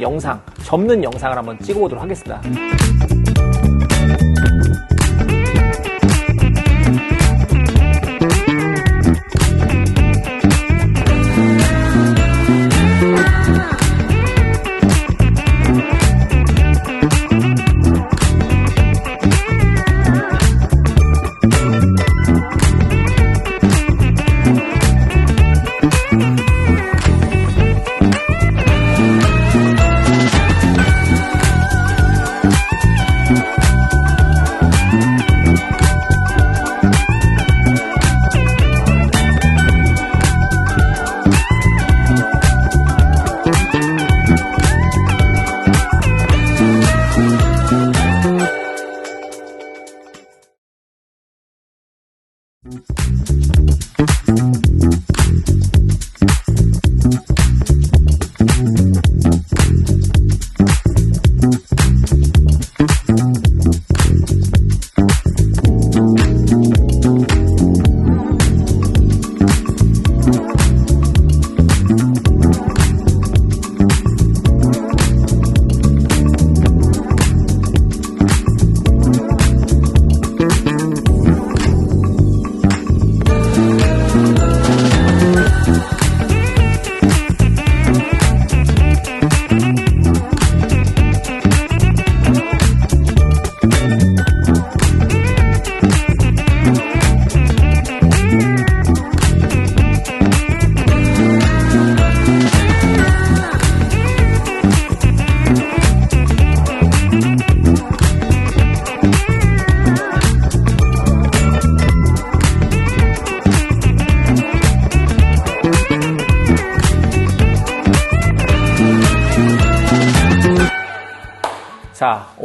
영상, 접는 영상을 한번 찍어보도록 하겠습니다.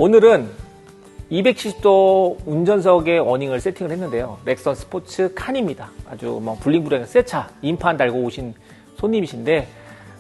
오늘은 270도 운전석에 어닝을 세팅을 했는데요. 렉선 스포츠 칸입니다. 아주 뭐 블링블링한 새 차, 인판 달고 오신 손님이신데,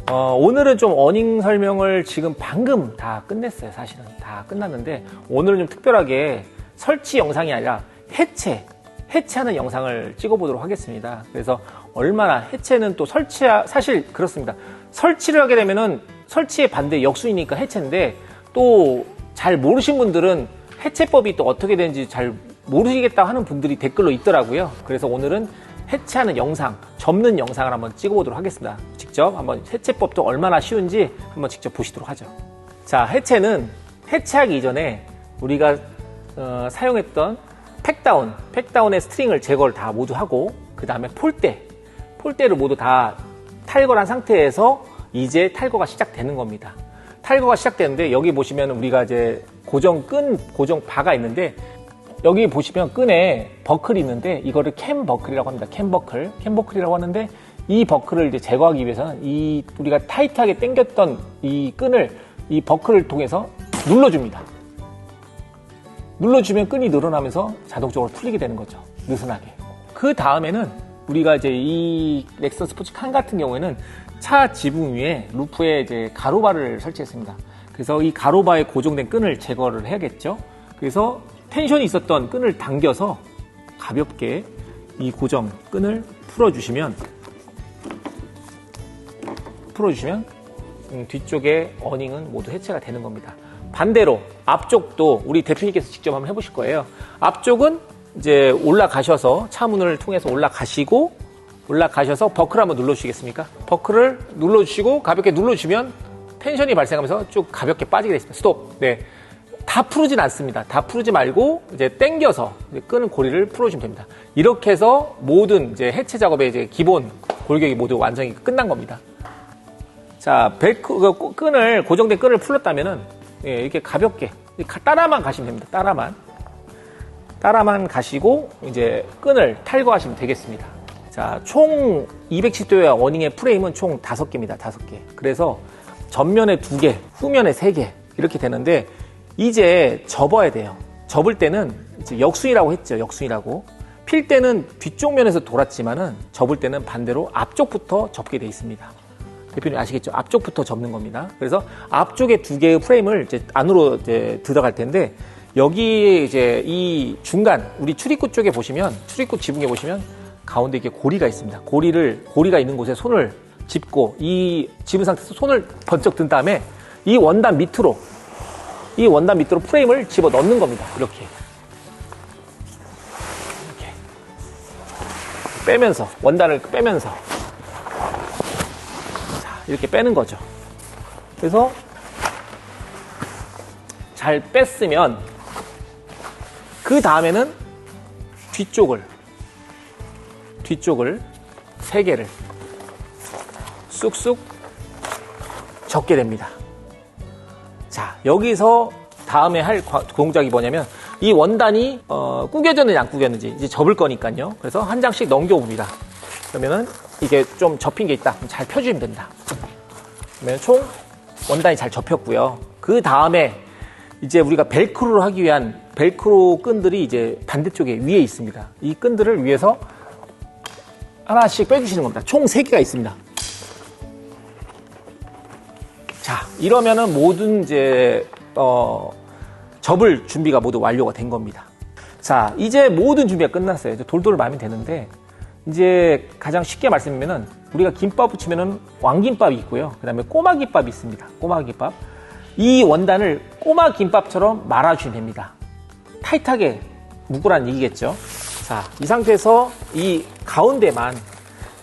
어, 오늘은 좀 어닝 설명을 지금 방금 다 끝냈어요. 사실은 다 끝났는데, 오늘은 좀 특별하게 설치 영상이 아니라 해체, 해체하는 영상을 찍어보도록 하겠습니다. 그래서 얼마나 해체는 또 설치, 사실 그렇습니다. 설치를 하게 되면은 설치의 반대 역수이니까 해체인데, 또 잘 모르신 분들은 해체법이 또 어떻게 되는지 잘 모르시겠다 하는 분들이 댓글로 있더라고요. 그래서 오늘은 해체하는 영상, 접는 영상을 한번 찍어보도록 하겠습니다. 직접 한번 해체법도 얼마나 쉬운지 한번 직접 보시도록 하죠. 자, 해체는 해체하기 이전에 우리가 어, 사용했던 팩다운, 팩다운의 스트링을 제거를 다 모두 하고 그 다음에 폴대, 폴대를 모두 다 탈거한 상태에서 이제 탈거가 시작되는 겁니다. 탈거가 시작되는데 여기 보시면 우리가 이제 고정 끈, 고정 바가 있는데 여기 보시면 끈에 버클이 있는데 이거를 캠 버클이라고 합니다. 캠 버클, 캠 버클이라고 하는데 이 버클을 이제 제거하기 위해서는 이 우리가 타이트하게 당겼던 이 끈을 이 버클을 통해서 눌러줍니다. 눌러주면 끈이 늘어나면서 자동적으로 풀리게 되는 거죠. 느슨하게. 그 다음에는 우리가 이제 이 렉선 스포츠 칸 같은 경우에는 차 지붕 위에 루프에 이제 가로바를 설치했습니다. 그래서 이 가로바에 고정된 끈을 제거를 해야겠죠. 그래서 텐션이 있었던 끈을 당겨서 가볍게 이 고정 끈을 풀어주시면 풀어주시면 음, 뒤쪽에 어닝은 모두 해체가 되는 겁니다. 반대로 앞쪽도 우리 대표님께서 직접 한번 해보실 거예요. 앞쪽은 이제 올라가셔서 차 문을 통해서 올라가시고 올라가셔서 버클 한번 눌러주시겠습니까? 버클을 눌러주시고 가볍게 눌러주면 텐션이 발생하면서 쭉 가볍게 빠지게 되겠습니다. 스톱. 네. 다 풀지 않습니다. 다 풀지 말고 이제 당겨서 이제 끄는 고리를 풀어주면 됩니다. 이렇게 해서 모든 이제 해체 작업의 이제 기본 골격이 모두 완성이 끝난 겁니다. 자, 벨크, 그 끈을, 고정된 끈을 풀었다면은, 예, 이렇게 가볍게, 따라만 가시면 됩니다. 따라만. 따라만 가시고, 이제 끈을 탈거하시면 되겠습니다. 자, 총 210도의 어닝의 프레임은 총 5개입니다. 5개. 그래서 전면에 2개, 후면에 3개. 이렇게 되는데, 이제 접어야 돼요. 접을 때는 역순이라고 했죠. 역순이라고. 필 때는 뒤쪽 면에서 돌았지만은 접을 때는 반대로 앞쪽부터 접게 돼 있습니다. 대표님 아시겠죠? 앞쪽부터 접는 겁니다. 그래서 앞쪽에 두 개의 프레임을 이제 안으로 이제 들어갈 텐데 여기 이제 이 중간 우리 출입구 쪽에 보시면 출입구 지붕에 보시면 가운데 이렇게 고리가 있습니다. 고리를 고리가 있는 곳에 손을 짚고 이 집은 상태에서 손을 번쩍 든 다음에 이 원단 밑으로 이 원단 밑으로 프레임을 집어 넣는 겁니다. 이렇게. 이렇게. 빼면서 원단을 빼면서 자, 이렇게 빼는 거죠. 그래서 잘 뺐으면 그 다음에는 뒤쪽을 뒤쪽을 세 개를 쑥쑥 접게 됩니다. 자, 여기서 다음에 할 과- 동작이 뭐냐면 이 원단이 어, 구겨졌는지 안 구겼는지 이제 접을 거니까요. 그래서 한 장씩 넘겨봅니다. 그러면은 이게 좀 접힌 게 있다. 잘 펴주면 된다. 그러면 총 원단이 잘 접혔고요. 그 다음에 이제 우리가 벨크로를 하기 위한 벨크로 끈들이 이제 반대쪽에 위에 있습니다. 이 끈들을 위해서 하나씩 빼주시는 겁니다. 총 3개가 있습니다. 자, 이러면은 모든 이제, 어, 접을 준비가 모두 완료가 된 겁니다. 자, 이제 모든 준비가 끝났어요. 이제 돌돌 말면 되는데, 이제 가장 쉽게 말씀드리면은 우리가 김밥 붙이면은 왕김밥이 있고요. 그 다음에 꼬마김밥이 있습니다. 꼬마김밥. 이 원단을 꼬마김밥처럼 말아주시면 됩니다. 타이트하게 묶으라는 얘기겠죠. 자, 이 상태에서 이 가운데만,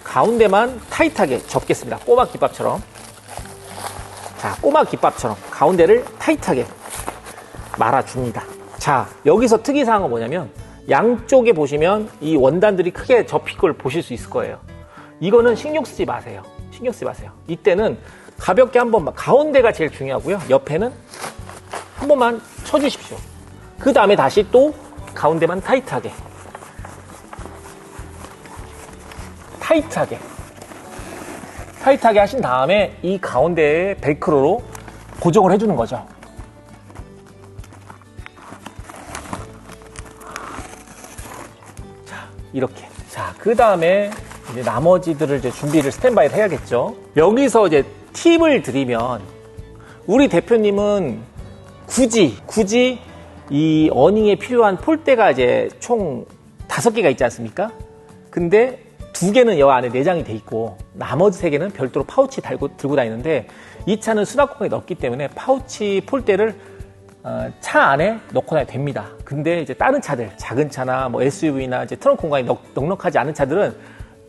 가운데만 타이트하게 접겠습니다. 꼬마김밥처럼. 자, 꼬마 김밥처럼 가운데를 타이트하게 말아줍니다. 자, 여기서 특이사항은 뭐냐면 양쪽에 보시면 이 원단들이 크게 접힌 걸 보실 수 있을 거예요. 이거는 신경 쓰지 마세요. 신경 쓰지 마세요. 이때는 가볍게 한 번만, 가운데가 제일 중요하고요. 옆에는 한 번만 쳐주십시오. 그 다음에 다시 또 가운데만 타이트하게. 타이트하게. 타이트하게 하신 다음에 이 가운데에 벨크로로 고정을 해주는 거죠. 자, 이렇게. 자, 그 다음에 이제 나머지들을 이제 준비를 스탠바이를 해야겠죠. 여기서 이제 팁을 드리면 우리 대표님은 굳이, 굳이 이 어닝에 필요한 폴대가 이제 총 다섯 개가 있지 않습니까? 근데 두 개는 여 안에 내장이 돼 있고 나머지 세 개는 별도로 파우치 달고 들고 다니는데 이 차는 수납 공간이 넓기 때문에 파우치 폴대를 어, 차 안에 넣고 다녀도 됩니다. 근데 이제 다른 차들, 작은 차나 뭐 SUV나 이제 트렁크 공간이 넉, 넉넉하지 않은 차들은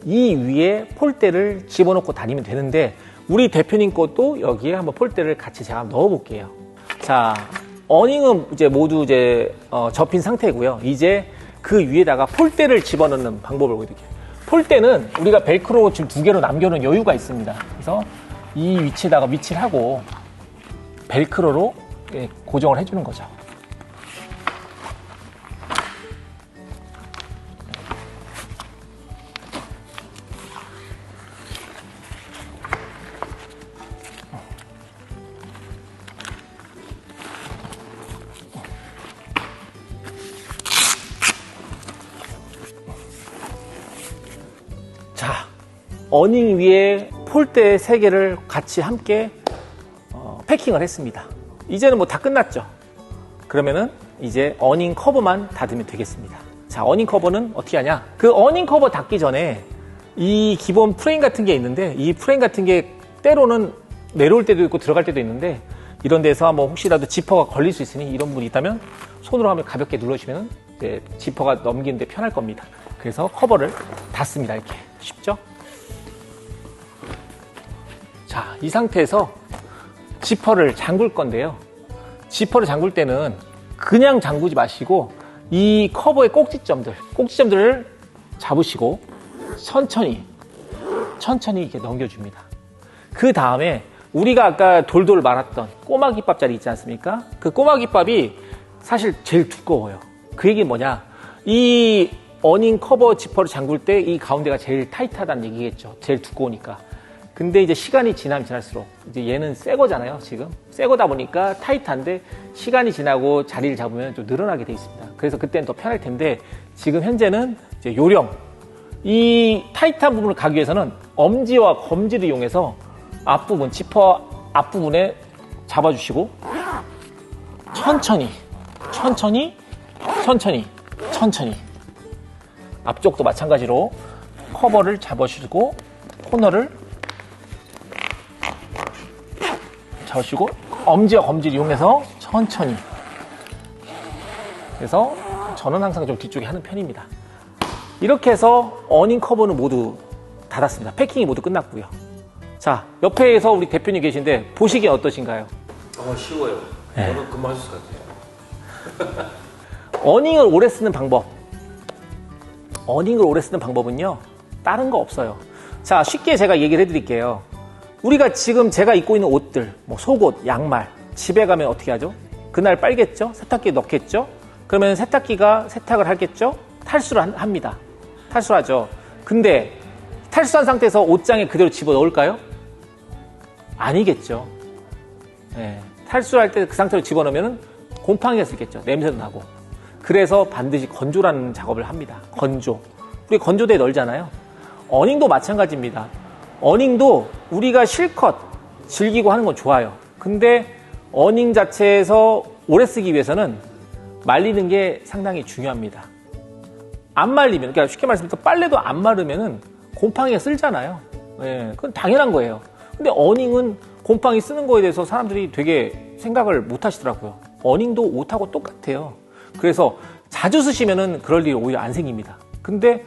이 위에 폴대를 집어넣고 다니면 되는데 우리 대표님 것도 여기에 한번 폴대를 같이 제가 넣어볼게요. 자, 어닝은 이제 모두 이제 어, 접힌 상태고요. 이제 그 위에다가 폴대를 집어넣는 방법을 보여드릴게요. 폴대는 우리가 벨크로 지금 두 개로 남겨놓은 여유가 있습니다. 그래서 이 위치에다가 위치를 하고 벨크로로 예, 고정을 해주는 거죠. 어닝 위에 폴대 세 개를 같이 함께 어, 패킹을 했습니다. 이제는 뭐 다 끝났죠. 그러면은 이제 어닝 커버만 닫으면 되겠습니다. 자, 어닝 커버는 어떻게 하냐? 그 어닝 커버 닫기 전에 이 기본 프레임 같은 게 있는데 이 프레임 같은 게 때로는 내려올 때도 있고 들어갈 때도 있는데 이런 데서 뭐 혹시라도 지퍼가 걸릴 수 있으니 이런 분이 있다면 손으로 하면 가볍게 눌러주면 이제 지퍼가 넘기는데 편할 겁니다. 그래서 커버를 닫습니다. 이렇게 쉽죠? 자, 이 상태에서 지퍼를 잠글 건데요. 지퍼를 잠글 때는 그냥 잠그지 마시고 이 커버의 꼭지점들, 꼭지점들을 잡으시고 천천히, 천천히 이렇게 넘겨줍니다. 그 다음에 우리가 아까 돌돌 말았던 꼬마 김밥 자리 있지 않습니까? 그 꼬마 김밥이 사실 제일 두꺼워요. 그 얘기 뭐냐? 이 어닝 커버 지퍼를 잠글 때 이 가운데가 제일 타이트하다는 얘기겠죠. 제일 두꺼우니까. 근데 이제 시간이 지나면 지날수록 이제 얘는 새 거잖아요, 지금. 새 거다 보니까 타이트한데 시간이 지나고 자리를 잡으면 좀 늘어나게 돼 있습니다. 그래서 그때는 더 편할 텐데 지금 현재는 이제 요령. 이 타이트한 부분을 가기 위해서는 엄지와 검지를 이용해서 앞부분, 지퍼 앞부분에 잡아주시고 천천히, 천천히, 천천히, 천천히. 앞쪽도 마찬가지로 커버를 잡아주시고 코너를 저시고 엄지와 검지를 이용해서 천천히. 그래서 저는 항상 좀 뒤쪽에 하는 편입니다. 이렇게 해서 어닝 커버는 모두 닫았습니다. 패킹이 모두 끝났고요. 자, 옆에서 우리 대표님 계신데 보시기에 어떠신가요? 어, 쉬워요. 네. 저는 금방 하실 것 같아요. 어닝을 오래 쓰는 방법. 어닝을 오래 쓰는 방법은요, 다른 거 없어요. 자, 쉽게 제가 얘기를 해드릴게요. 우리가 지금 제가 입고 있는 옷들, 뭐 속옷, 양말, 집에 가면 어떻게 하죠? 그날 빨겠죠? 세탁기에 넣겠죠? 그러면 세탁기가 세탁을 하겠죠? 탈수를 한- 합니다. 탈수하죠. 근데 탈수한 상태에서 옷장에 그대로 집어 넣을까요? 아니겠죠. 예, 탈수할 때 그 상태로 집어넣으면 곰팡이가 있겠죠. 냄새도 나고. 그래서 반드시 건조라는 작업을 합니다. 건조. 우리 건조대에 널잖아요. 어닝도 마찬가지입니다. 어닝도 우리가 실컷 즐기고 하는 건 좋아요. 근데 어닝 자체에서 오래 쓰기 위해서는 말리는 게 상당히 중요합니다. 안 말리면, 그러니까 쉽게 말씀드려서 빨래도 안 마르면은 곰팡이가 쓸잖아요. 예, 그건 당연한 거예요. 근데 어닝은 곰팡이 쓰는 거에 대해서 사람들이 되게 생각을 못 하시더라고요. 어닝도 옷하고 똑같아요. 그래서 자주 쓰시면은 그럴 일이 오히려 안 생깁니다. 근데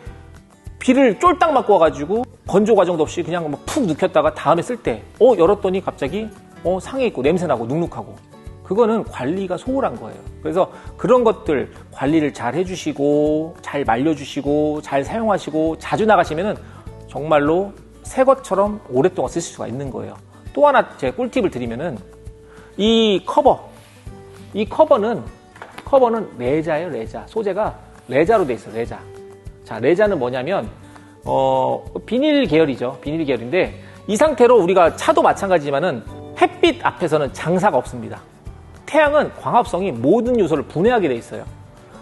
비를 쫄딱 맞고 와가지고 건조 과정도 없이 그냥 뭐푹 눕혔다가 다음에 쓸 때, 어, 열었더니 갑자기, 어, 상해 있고 냄새 나고 눅눅하고. 그거는 관리가 소홀한 거예요. 그래서 그런 것들 관리를 잘 해주시고, 잘 말려주시고, 잘 사용하시고, 자주 나가시면은 정말로 새 것처럼 오랫동안 쓰실 수가 있는 거예요. 또 하나 제가 꿀팁을 드리면은 이 커버, 이 커버는 커버는 레자예요, 레자. 소재가 레자로 돼 있어요, 레자. 자, 레자는 뭐냐면 어, 비닐 계열이죠. 비닐 계열인데 이 상태로 우리가 차도 마찬가지지만은 햇빛 앞에서는 장사가 없습니다. 태양은 광합성이 모든 요소를 분해하게 돼 있어요.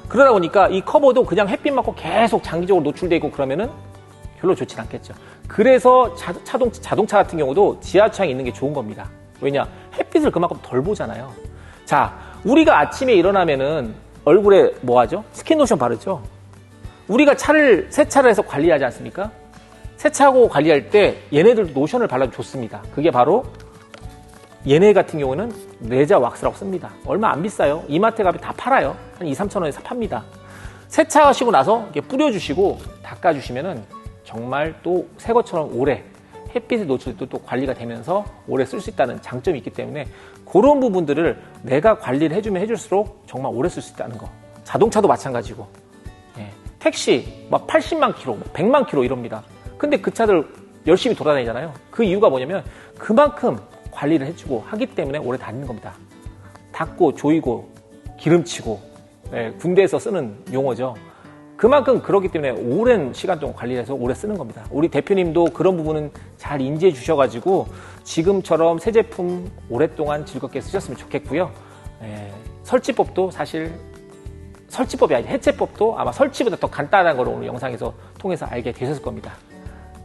그러다 보니까 이 커버도 그냥 햇빛 맞고 계속 장기적으로 노출돼 있고 그러면은 별로 좋진 않겠죠. 그래서 자, 자동, 자동차 같은 경우도 지하철에 있는 게 좋은 겁니다. 왜냐? 햇빛을 그만큼 덜 보잖아요. 자, 우리가 아침에 일어나면은 얼굴에 뭐 하죠? 스킨 로션 바르죠? 우리가 차를, 세차를 해서 관리하지 않습니까? 세차하고 관리할 때 얘네들도 노션을 발라도 좋습니다. 그게 바로 얘네 같은 경우는 레자 왁스라고 씁니다. 얼마 안 비싸요. 이마트에 가면 다 팔아요. 한 2, 3천 원에 사 팝니다. 세차하시고 나서 이렇게 뿌려주시고 닦아주시면은 정말 또 새 것처럼 오래 햇빛에 노출도 또 관리가 되면서 오래 쓸 수 있다는 장점이 있기 때문에 그런 부분들을 내가 관리를 해주면 해줄수록 정말 오래 쓸 수 있다는 거. 자동차도 마찬가지고. 예, 택시 막 80만 킬로, 100만 킬로 이럽니다. 근데 그 차들 열심히 돌아다니잖아요. 그 이유가 뭐냐면 그만큼 관리를 해주고 하기 때문에 오래 다니는 겁니다. 닦고 조이고 기름치고 예, 군대에서 쓰는 용어죠. 그만큼 그렇기 때문에 오랜 시간 동안 관리를 해서 오래 쓰는 겁니다. 우리 대표님도 그런 부분은 잘 인지해 주셔가지고 지금처럼 새 제품 오랫동안 즐겁게 쓰셨으면 좋겠고요. 예, 설치법도 사실 설치법이 아니라 해체법도 아마 설치보다 더 간단한 걸 오늘 영상에서 통해서 알게 되셨을 겁니다.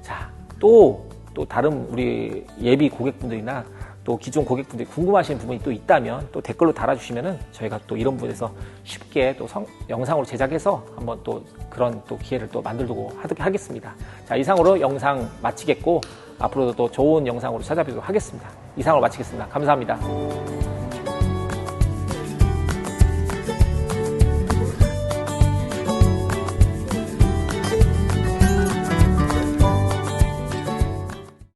자, 또, 또 다른 우리 예비 고객분들이나 또 기존 고객분들이 궁금하신 부분이 또 있다면 또 댓글로 달아주시면은 저희가 또 이런 부분에서 쉽게 또 성- 영상으로 제작해서 한번 또 그런 또 기회를 또 만들고 하도록 하겠습니다. 자, 이상으로 영상 마치겠고 앞으로도 또 좋은 영상으로 찾아뵙도록 하겠습니다. 이상으로 마치겠습니다. 감사합니다.